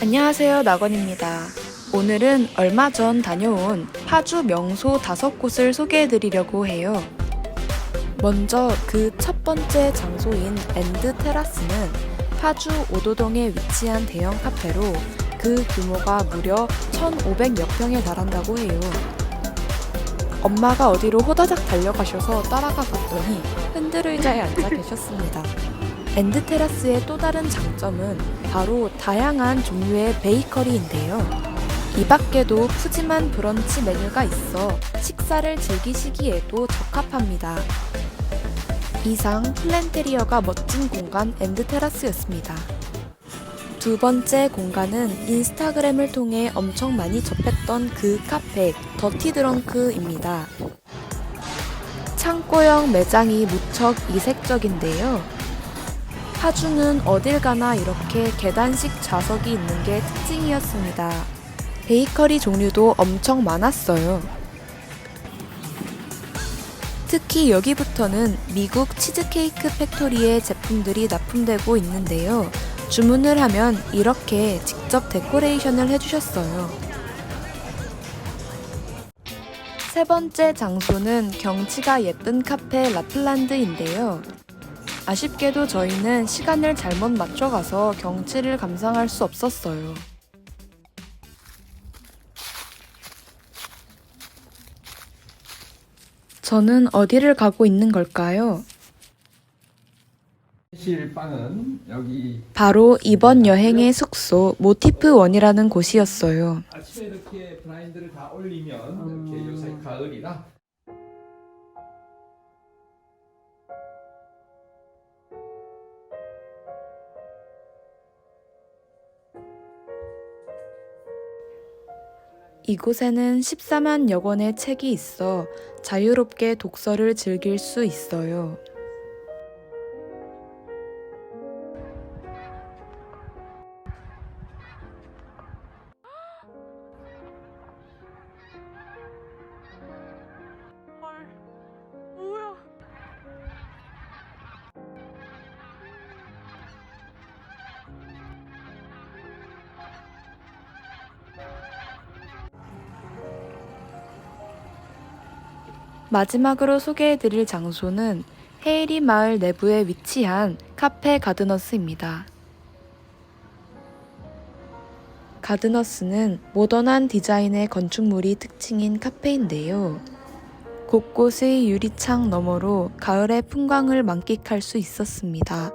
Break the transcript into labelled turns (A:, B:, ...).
A: 안녕하세요, 낙원입니다. 오늘은 얼마 전 다녀온 파주 명소 다섯 곳을 소개해 드리려고 해요. 먼저 그 첫 번째 장소인 엔드 테라스는 파주 오도동에 위치한 대형 카페로 그 규모가 무려 1,500여 평에 달한다고 해요. 엄마가 어디로 호다닥 달려가셔서 따라가 봤더니 흔들 의자에 앉아 계셨습니다. 엔드 테라스의 또 다른 장점은 바로 다양한 종류의 베이커리인데요. 이 밖에도 푸짐한 브런치 메뉴가 있어 식사를 즐기시기에도 적합합니다. 이상 플랜테리어가 멋진 공간 엔드 테라스였습니다. 두 번째 공간은 인스타그램을 통해 엄청 많이 접했던 그 카페 더티 드렁크입니다. 창고형 매장이 무척 이색적인데요. 파주는 어딜 가나 이렇게 계단식 좌석이 있는 게 특징이었습니다. 베이커리 종류도 엄청 많았어요. 특히 여기부터는 미국 치즈케이크 팩토리의 제품들이 납품되고 있는데요. 주문을 하면 이렇게 직접 데코레이션을 해주셨어요. 세 번째 장소는 경치가 예쁜 카페 라플란드인데요. 아쉽게도 저희는 시간을 잘못 맞춰가서 경치를 감상할 수 없었어요. 저는 어디를 가고 있는 걸까요? 바로 이번 여행의 숙소 모티프 원이라는 곳이었어요.
B: 아침에 이렇게 블라인드를 다 올리면 이렇게 요새 가을이라
A: 이곳에는 14만 여 권의 책이 있어 자유롭게 독서를 즐길 수 있어요. 마지막으로 소개해드릴 장소는 헤이리 마을 내부에 위치한 카페 가드너스입니다. 가드너스는 모던한 디자인의 건축물이 특징인 카페인데요. 곳곳의 유리창 너머로 가을의 풍광을 만끽할 수 있었습니다.